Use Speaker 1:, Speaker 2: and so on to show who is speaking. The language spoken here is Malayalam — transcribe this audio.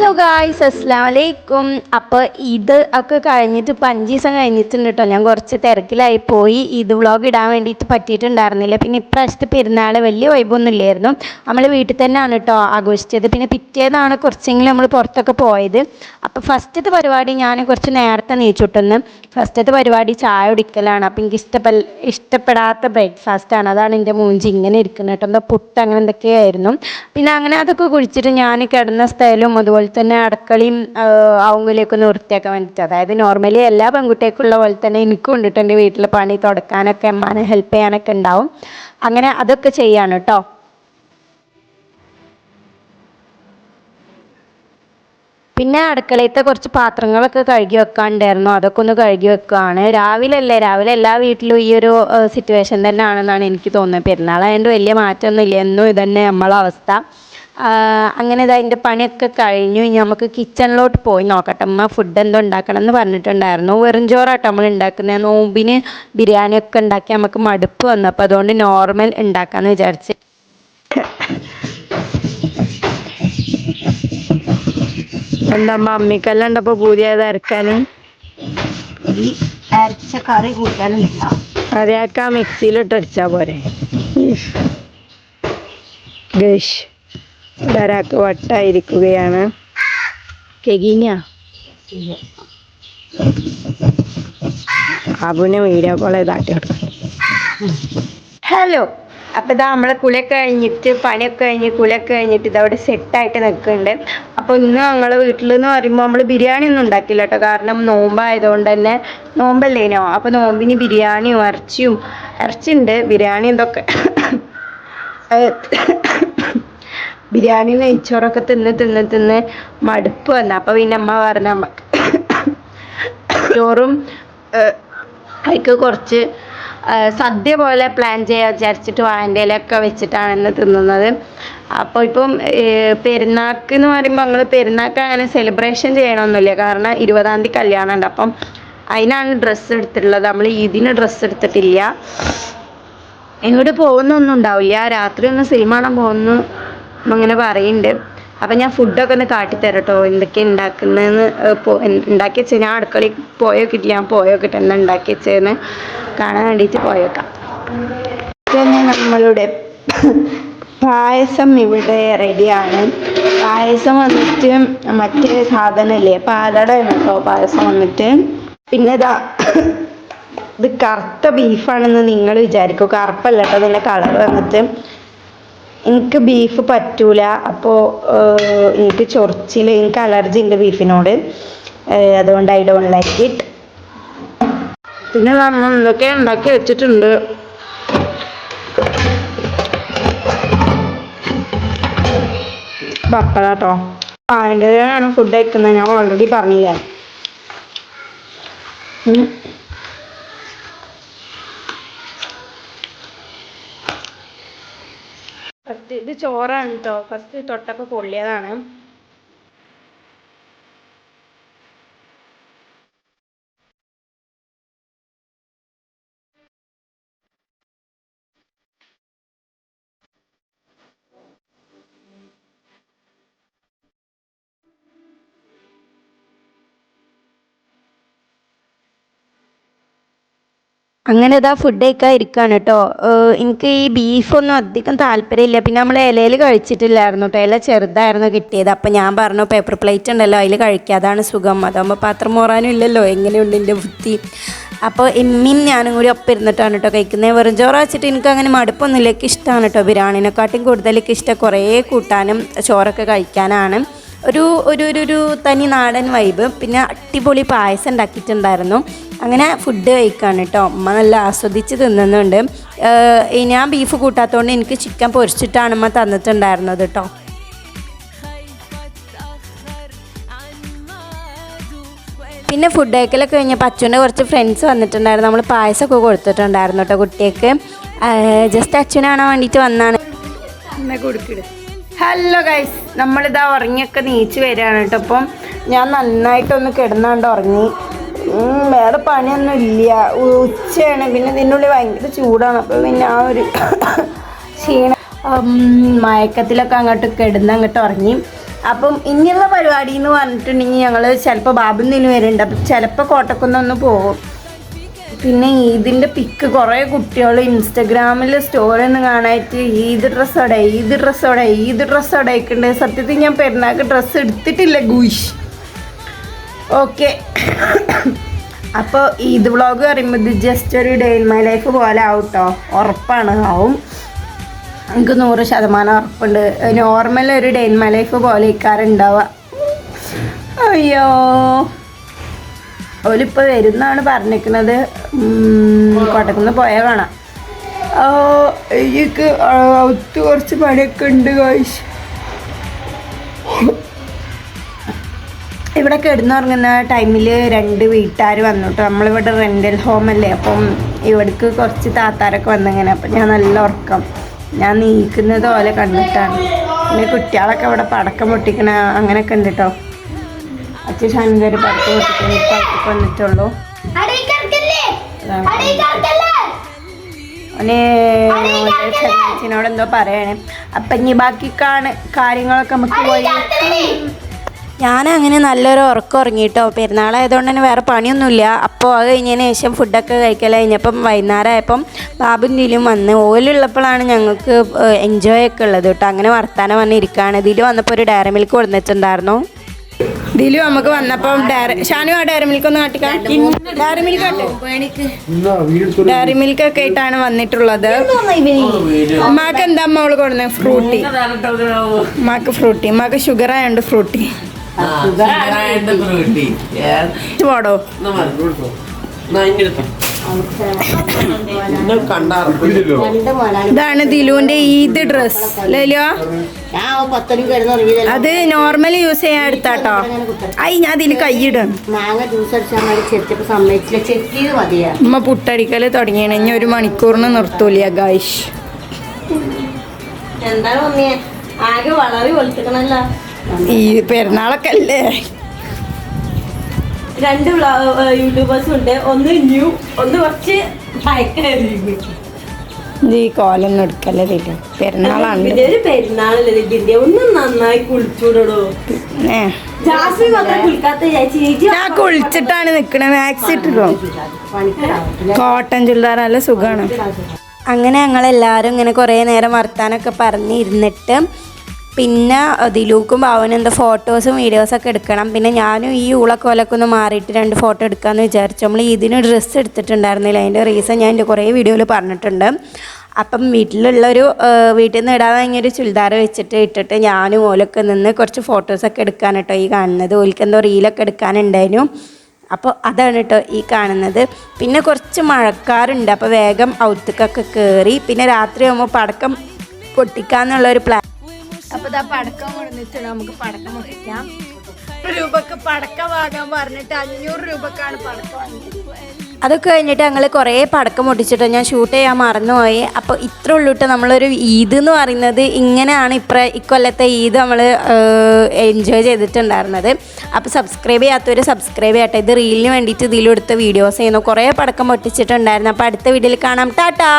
Speaker 1: ഹലോ ഗായ്സ് അസ്സാം വലൈക്കും അപ്പോൾ ഇത് ഒക്കെ കഴിഞ്ഞിട്ട് ഇപ്പം അഞ്ച് ദിവസം കഴിഞ്ഞിട്ടുണ്ട് കേട്ടോ. ഞാൻ കുറച്ച് തിരക്കിലായി പോയി. ഇത് വ്ളോഗ് ഇടാൻ വേണ്ടിയിട്ട് പറ്റിയിട്ടുണ്ടായിരുന്നില്ല. പിന്നെ ഇപ്രാവശ്യത്തെ പെരുന്നാൾ വലിയ വൈബൊന്നും ഇല്ലായിരുന്നു. നമ്മൾ വീട്ടിൽ തന്നെയാണ് കേട്ടോ ആഘോഷിച്ചത്. പിന്നെ പിറ്റേന്നാണ് കുറച്ചെങ്കിലും നമ്മൾ പുറത്തൊക്കെ പോയത്. അപ്പോൾ ഫസ്റ്റത്തെ പരിപാടി ഞാൻ കുറച്ച് നേരത്തെ നീച്ചിട്ടൊന്ന്. ഫസ്റ്റത്തെ പരിപാടി ചായ കുടിക്കലാണ്. അപ്പോൾ എനിക്ക് ഇഷ്ടപ്പെ ഇഷ്ടപ്പെടാത്ത ബ്രേക്ക്ഫാസ്റ്റാണ് അതാണ് എന്റെ മൂഞ്ചി. ഇങ്ങനെ ഇരിക്കുന്നത് കേട്ടോ. എന്താ പുട്ട് അങ്ങനെ എന്തൊക്കെയായിരുന്നു. പിന്നെ അങ്ങനെ അതൊക്കെ കുഴിച്ചിട്ട് ഞാൻ കിടന്ന സ്ഥലവും അതുപോലെ തന്നെ അടുക്കളയും അവങ്കിലേക്ക് ഒന്ന് വൃത്തിയാക്കാൻ വേണ്ടിയിട്ട്. അതായത് നോർമലി എല്ലാ പെൺകുട്ടികൾക്കുള്ള പോലെ തന്നെ എനിക്കും ഉണ്ട് കേട്ടോ എന്റെ വീട്ടിലെ പണി തുടക്കാനൊക്കെ അമ്മാനെ ഹെൽപ്പ് ചെയ്യാനൊക്കെ ഉണ്ടാവും. അങ്ങനെ അതൊക്കെ ചെയ്യാണ് കേട്ടോ പിന്നെ അടുക്കളയത്തെ കുറച്ച് പാത്രങ്ങളൊക്കെ കഴുകി വെക്കാണ്ടായിരുന്നു അതൊക്കെ ഒന്ന് കഴുകി വെക്കുകയാണ് രാവിലെ അല്ലേ രാവിലെ എല്ലാ വീട്ടിലും ഈ ഒരു സിറ്റുവേഷൻ തന്നെ ആണെന്നാണ് എനിക്ക് തോന്നുന്നത്. പെരുന്നാളായതുകൊണ്ട് വലിയ മാറ്റമൊന്നും ഇല്ല എന്നും ഇതന്നെ നമ്മളെ അവസ്ഥ. അങ്ങനെ ഇതാ അതിന്റെ പണിയൊക്കെ കഴിഞ്ഞു. ഇനി നമുക്ക് കിച്ചണിലോട്ട് പോയി നോക്കട്ടെ. അമ്മ ഫുഡ് എന്തോ ഉണ്ടാക്കണം എന്ന് പറഞ്ഞിട്ടുണ്ടായിരുന്നു. വെറും ചോറാട്ടോ നമ്മൾ ഉണ്ടാക്കുന്നത് നോമ്പിന് ബിരിയാണിയൊക്കെ ഉണ്ടാക്കി നമുക്ക് മടുപ്പ് വന്നു. അപ്പോൾ അതുകൊണ്ട് നോർമൽ ഉണ്ടാക്കാമെന്ന് വിചാരിച്ച്. എന്താ അമ്മിക്കെല്ലാം ഉണ്ടപ്പോ പുതിയത് അരക്കാനും?
Speaker 2: അരച്ച കറി കൂട്ടാനും
Speaker 1: അറിയാക്ക മിക്സിയിലിട്ട് അടിച്ചാ പോരെ. ഗഷ്. ഒരാൾക്ക് വട്ടായിരിക്കുകയാണ്. കെഗീന അബുനെ വീഡിയോ കോൾ ചെയ്താട്ടി ഹലോ അപ്പോൾ ഇതാ നമ്മളെ കുളിയൊക്കെ കഴിഞ്ഞിട്ട് പണിയൊക്കെ കഴിഞ്ഞ് കുളിയൊക്കെ കഴിഞ്ഞിട്ട് ഇതവിടെ സെറ്റായിട്ട് നിൽക്കുന്നുണ്ട്. അപ്പോൾ ഇന്ന് ഞങ്ങളെ വീട്ടിൽ എന്ന് പറയുമ്പോൾ നമ്മൾ ബിരിയാണി ഒന്നും ഉണ്ടാക്കില്ല കേട്ടോ. കാരണം നോമ്പായതുകൊണ്ട് തന്നെ നോമ്പല്ലേനോ? അപ്പോൾ നോമ്പിന് ബിരിയാണിയും ഇറച്ചിയും ഇറച്ചിയുണ്ട് ബിരിയാണി എന്തൊക്കെ ബിരിയാണി നെയ്ച്ചോറൊക്കെ തിന്ന് തിന്ന് തിന്ന് മടുപ്പ് വന്നു. അപ്പോൾ പിന്നെ അമ്മ പറഞ്ഞ അമ്മയ്ക്ക് ചോറും അതിക്ക് കുറച്ച് സദ്യ പോലെ പ്ലാൻ ചെയ്യാൻ വിചാരിച്ചിട്ട് വാഴന്റെയിലൊക്കെ വെച്ചിട്ടാണ് ഇന്ന് തിന്നുന്നത്. അപ്പോൾ ഇപ്പം പെരുന്നാക്ക് എന്ന് പറയുമ്പോൾ ഞങ്ങൾ പെരുന്നാൾക്ക് അങ്ങനെ സെലിബ്രേഷൻ ചെയ്യണമൊന്നുമില്ല കാരണം ഇരുപതാം തീയതി കല്യാണം ഉണ്ട്. അപ്പം അതിനാണ് ഡ്രസ്സ് എടുത്തിട്ടുള്ളത്. നമ്മൾ ഇതിന് ഡ്രസ്സ് എടുത്തിട്ടില്ല. എങ്ങോട്ട് പോകുന്നൊന്നും ഉണ്ടാവില്ല. രാത്രി ഒന്ന് സിനിമ കാണാൻ പോകുന്നു. അങ്ങനെ പറയുന്നുണ്ട് അപ്പം ഞാൻ ഫുഡൊക്കെ ഒന്ന് കാട്ടിത്തരാം കേട്ടോ എന്തൊക്കെ ഉണ്ടാക്കുന്നതെന്ന് ഉണ്ടാക്കി വെച്ചാൽ ഞാൻ അടുക്കളയിൽ പോയോക്കിട്ടില്ല ഞാൻ പോയോക്കിട്ട് എന്താ ഉണ്ടാക്കി വെച്ചതെന്ന് കാണാൻ വേണ്ടിയിട്ട് പോയേക്കാം. പിന്നെ നമ്മളുടെ പായസം ഇവിടെ റെഡിയാണ്. പായസം വന്നിട്ട് മറ്റേ സാധനമല്ലേ പാലടയാണ് കേട്ടോ പായസം വന്നിട്ട്. പിന്നെ ഇതാ ഇത് കറുത്ത ബീഫാണെന്ന് നിങ്ങൾ വിചാരിക്കും. കറുപ്പല്ല കേട്ടോ അതിന്റെ കളർ വന്നിട്ട്. എനിക്ക് ബീഫ് പറ്റൂല. അപ്പോൾ എനിക്ക് ചൊറിച്ചിൽ എനിക്ക് അലർജി ഉണ്ട് ബീഫിനോട് അതുകൊണ്ട് ഐ ഡോണ്ട് ലൈക്ക് ഇറ്റ് പിന്നെ നമ്മൾ ഇതൊക്കെ ഉണ്ടാക്കി വെച്ചിട്ടുണ്ട്? പപ്പട കേട്ടോ അതിന്റെതാണ് ഫുഡ് കഴിക്കുന്നത് ഞാൻ ഓൾറെഡി പറഞ്ഞില്ല. ഇത് ചോറാണ് കേട്ടോ ഫസ്റ്റ് തൊട്ടൊക്കെ പൊള്ളിയതാണ്. അങ്ങനെ ഇതാ ഫുഡ് കഴിക്കാൻ ഇരിക്കുകയാണ് കേട്ടോ എനിക്ക് ഈ ബീഫൊന്നും അധികം താല്പര്യമില്ല. പിന്നെ നമ്മൾ ഇലയിൽ കഴിച്ചിട്ടില്ലായിരുന്നു കേട്ടോ ഇല ചെറുതായിരുന്നു കിട്ടിയത്. അപ്പം ഞാൻ പറഞ്ഞു പേപ്പർ പ്ലേറ്റ് ഉണ്ടല്ലോ അതിൽ കഴിക്കുക അതാണ് സുഖം. അതാകുമ്പോൾ പാത്രം മോറാനും ഇല്ലല്ലോ. എങ്ങനെയുണ്ട് എന്റെ ബുദ്ധി അപ്പോൾ എമ്മീൻ ഞാനും കൂടി ഒപ്പം ഇരുന്നിട്ടാണ് കേട്ടോ കഴിക്കുന്നത്. വെറും ചോറ് വെച്ചിട്ട് എനിക്ക് അങ്ങനെ മടുപ്പൊന്നുമില്ല. എനിക്ക് ഇഷ്ടമാണ് കേട്ടോ ബിരിയാണിനെക്കാട്ടും കൂടുതൽ എനിക്ക് ഇഷ്ടം കുറേ കൂട്ടാനും ചോറൊക്കെ കഴിക്കാനാണ്. ഒരു ഒരു ഒരു തനി നാടൻ വൈബ് പിന്നെ അടിപൊളി പായസം ഉണ്ടാക്കിയിട്ടുണ്ടായിരുന്നു. അങ്ങനെ ഫുഡ് കഴിക്കാണ് കേട്ടോ അമ്മ നല്ല ആസ്വദിച്ച് തിന്നുന്നുണ്ട്. ഞാൻ ബീഫ് കൂട്ടാത്തതുകൊണ്ട് എനിക്ക് ചിക്കൻ പൊരിച്ചിട്ടാണ് അമ്മ തന്നിട്ടുണ്ടായിരുന്നത് കേട്ടോ പിന്നെ ഫുഡ് കഴിക്കലൊക്കെ കഴിഞ്ഞപ്പോൾ അച്ഛന്റെ കുറച്ച് ഫ്രണ്ട്സ് വന്നിട്ടുണ്ടായിരുന്നു. നമ്മൾ പായസമൊക്കെ കൊടുത്തിട്ടുണ്ടായിരുന്നു കേട്ടോ കുട്ടിക്ക് ജസ്റ്റ് അച്ഛനെ കാണാൻ വേണ്ടിയിട്ട് വന്നാണ്. ഹലോ ഗൈസ് നമ്മളിതാ ഉറങ്ങിയൊക്കെ നീച്ച് വരികയാണ് കേട്ടോ അപ്പം ഞാൻ നന്നായിട്ടൊന്ന് കിടന്നാണ്ട് ഉറങ്ങി. വേറെ പണിയൊന്നും ഇല്ല. ഉച്ചയാണ്. പിന്നെ ഇതിനുള്ളിൽ ഭയങ്കര ചൂടാണ്. അപ്പോൾ പിന്നെ ആ ഒരു ക്ഷീണം. മയക്കത്തിലൊക്കെ അങ്ങോട്ട് കിടന്ന് അങ്ങോട്ട് ഉറങ്ങി. അപ്പം ഇനിയുള്ള പരിപാടി എന്ന് പറഞ്ഞിട്ടുണ്ടെങ്കിൽ ഞങ്ങൾ ചിലപ്പോൾ ബാബു നിന്ന് വരുന്നുണ്ട്. അപ്പം ചിലപ്പോൾ കോട്ടക്കുന്നൊന്ന് പോകും. പിന്നെ ഇതിന്റെ പിക്ക് കുറേ കുട്ടികൾ ഇൻസ്റ്റഗ്രാമിൽ സ്റ്റോറി ഒന്ന് കാണാനായിട്ട് ഈദ് ഡ്രസ്സോടെ ഈദ് ഡ്രസ്സോടെ ഈദ് ഡ്രസ്സോടെ ഉണ്ട്. സത്യത്തിൽ ഞാൻ പെരുന്നാൾക്ക് ഡ്രസ്സ് എടുത്തിട്ടില്ല ഗുയിഷ്. ഓക്കെ. അപ്പോൾ ഈദ് വ്ളോഗ് പറയുമ്പോൾ ഇത് ജസ്റ്റ് ഒരു ഡേ ഇൻ മൈ ലൈഫ് പോലെ ആവും കേട്ടോ ഉറപ്പാണ്. ആവും. എനിക്ക് നൂറ് ശതമാനം ഉറപ്പുണ്ട്. നോർമൽ ഒരു ഡേ ഇൻ മൈ ലൈഫ് പോലെ ഇക്കാറുണ്ടാവുക അയ്യോ. ഓലിപ്പോൾ വരുന്നാണ് പറഞ്ഞിരിക്കുന്നത് കോട്ടക്കുന്ന് പോയാൽ കാണാം. ഓ എനിക്ക് ഒത്തു കുറച്ച് പണിയൊക്കെ ഉണ്ട് കാശ് ഇവിടെ കിടന്നുറങ്ങുന്ന ടൈമിൽ രണ്ട് വീട്ടുകാർ വന്നു കേട്ടോ നമ്മളിവിടെ റെന്റൽ ഹോമല്ലേ അപ്പം ഇവിടേക്ക് കുറച്ച് താത്താരൊക്കെ വന്നിങ്ങനെ. അപ്പം ഞാൻ നല്ല ഉറക്കം. ഞാൻ നീക്കുന്നത് പോലെ കണ്ടിട്ടാണ്. പിന്നെ കുട്ടികളൊക്കെ ഇവിടെ പടക്കം പൊട്ടിക്കണ അങ്ങനെയൊക്കെ ഉണ്ട് കേട്ടോ അച്ഛൻ ഷാനിതൊരു പടക്കം പൊട്ടിക്കണ ഇപ്പം അടുത്തേക്ക് വന്നിട്ടുള്ളൂ. ഓന് ചേച്ചിനോട് എന്തോ പറയണേ. അപ്പം ഇനി ബാക്കി കാണ് കാര്യങ്ങളൊക്കെ നമുക്ക് പോയി ഞാൻ അങ്ങനെ നല്ലൊരു ഉറക്കം ഉറങ്ങിയിട്ടോ പെരുന്നാളായതുകൊണ്ട് തന്നെ വേറെ പണിയൊന്നുമില്ല. അപ്പോൾ അത് കഴിഞ്ഞതിന് ശേഷം ഫുഡൊക്കെ കഴിക്കൽ കഴിഞ്ഞപ്പം വൈകുന്നേരം ആയപ്പം ബാബും ദിലും വന്ന് ഓലുള്ളപ്പോഴാണ് ഞങ്ങൾക്ക് എൻജോയ് ഒക്കെ ഉള്ളത് കേട്ടോ. അങ്ങനെ വർത്താനം വന്നിരിക്കുകയാണ് ദിലു വന്നപ്പോൾ ഒരു ഡയറി മിൽക്ക് കൊടുത്തിട്ടുണ്ടായിരുന്നു ദിലു നമുക്ക് വന്നപ്പം ഡയറി ഷാനു ആ ഡയറി മിൽക്ക് ഒന്ന് കാട്ടിക്കാം? ഡയറി മിൽക്ക് ഡയറി മിൽക്ക് ഒക്കെ ആയിട്ടാണ് വന്നിട്ടുള്ളത്. ഉമ്മാക്ക് എന്താ അമ്മ അവൾ കൊടുന്നെ? ഫ്രൂട്ടി. ഉമ്മാക്ക് ഫ്രൂട്ടി. ഉമ്മാക്ക് ഷുഗർ ആയതുകൊണ്ട് ഫ്രൂട്ടി. പോടോ? ഇതാണ് ദിലുവിന്റെ ഈദ് ഡ്രസ് ലലിയോ അത് നോർമൽ യൂസ് ചെയ്യാൻ എടുത്താട്ടോ. ഐ ഞാൻ ഇതിൽ
Speaker 2: കൈയിടും
Speaker 1: ഉമ്മ പുട്ടടിക്കൽ തുടങ്ങിയാണ് ഇനി ഒരു മണിക്കൂറിന് നിർത്തൂല ഗായ്ഷ്
Speaker 2: എന്താണ് മമ്മിയെ ആകെ വളരെ വെളുത്തിക്കണല്ല
Speaker 1: ഈ പെരുന്നാളൊക്കെ അല്ലേ
Speaker 3: രണ്ട് യൂട്യൂബേഴ്സ് ഉണ്ട് ഒന്ന് ന്യൂ ഒന്ന് കുറച്ച്
Speaker 1: ഈ കോലൊന്നും എടുക്കല്ലേ പെരുന്നാളാണ്.
Speaker 3: പെരുന്നാളല്ലേ ഒന്ന് നന്നായി കുളിച്ചൂടോ
Speaker 1: ഞാൻ കുളിച്ചിട്ടാണ് നിക്കണ. മാക്സ് ഇട്ടിട്ടോ? കോട്ടൺ ചുരിദാർ നല്ല സുഖമാണ് അങ്ങനെ ഞങ്ങളെല്ലാവരും ഇങ്ങനെ കുറേ നേരം വർത്താനൊക്കെ പറഞ്ഞിരുന്നിട്ട് പിന്നെ ദിലൂക്കും ഭാവനും എന്താ ഫോട്ടോസും വീഡിയോസൊക്കെ എടുക്കണം. പിന്നെ ഞാനും ഈ ഉളക്കോലൊക്കെ ഒന്ന് മാറിയിട്ട് രണ്ട് ഫോട്ടോ എടുക്കാമെന്ന് വിചാരിച്ചു. നമ്മൾ ഇതിന് ഡ്രസ്സ് എടുത്തിട്ടുണ്ടായിരുന്നില്ല. അതിന്റെ റീസൺ ഞാൻ എന്റെ കുറേ വീഡിയോയിൽ പറഞ്ഞിട്ടുണ്ട്. അപ്പം വീട്ടിലുള്ളൊരു വീട്ടിൽ നിന്ന് ഇടാൻ ഭയങ്കര ചുരിദാർ വെച്ചിട്ട് ഇട്ടിട്ട് ഞാനും ഓലൊക്കെ നിന്ന് കുറച്ച് ഫോട്ടോസൊക്കെ എടുക്കാൻ കേട്ടോ ഈ കാണുന്നത് ഓലിക്ക് എന്തോ റീലൊക്കെ എടുക്കാനുണ്ടായിരുന്നു. അപ്പോൾ അതാണ് കേട്ടോ ഈ കാണുന്നത്. പിന്നെ കുറച്ച് മഴക്കാറുണ്ട്. അപ്പോൾ വേഗം ഔത്തുക്കൊക്കെ കയറി പിന്നെ രാത്രി ആകുമ്പോൾ പടക്കം പൊട്ടിക്കാന്നുള്ളൊരു പ്ലാൻ അപ്പോൾ ഇതാ പടക്കം കൊണ്ടുവന്നിട്ട് നമുക്ക് പടക്കം പൊട്ടിക്കാം രൂപക്ക് പടക്കം വാങ്ങാൻ പറഞ്ഞിട്ട് അഞ്ഞൂറ് രൂപക്കാണ് പടക്കം അതൊക്കെ കഴിഞ്ഞിട്ട് ഞങ്ങൾ കുറേ പടക്കം പൊട്ടിച്ചിട്ട് ഞാൻ ഷൂട്ട് ചെയ്യാൻ മറന്നുപോയി. അപ്പോൾ ഇത്ര ഉള്ളിട്ട് നമ്മളൊരു ഈദ് എന്ന് പറയുന്നത്. ഇങ്ങനെയാണ് ഇപ്ര ഇക്കൊല്ലത്തെ ഈദ് നമ്മൾ എൻജോയ് ചെയ്തിട്ടുണ്ടായിരുന്നത്. അപ്പോൾ സബ്സ്ക്രൈബ് ചെയ്യാത്തവർ സബ്സ്ക്രൈബ് ചെയ്യട്ടെ. ഇത് റീലിന് വേണ്ടിയിട്ട് ഇതിലെടുത്ത വീഡിയോസ് ചെയ്യുന്നു. കുറേ പടക്കം പൊട്ടിച്ചിട്ടുണ്ടായിരുന്നു അപ്പോൾ അടുത്ത വീഡിയോയിൽ കാണാം. ടാറ്റാ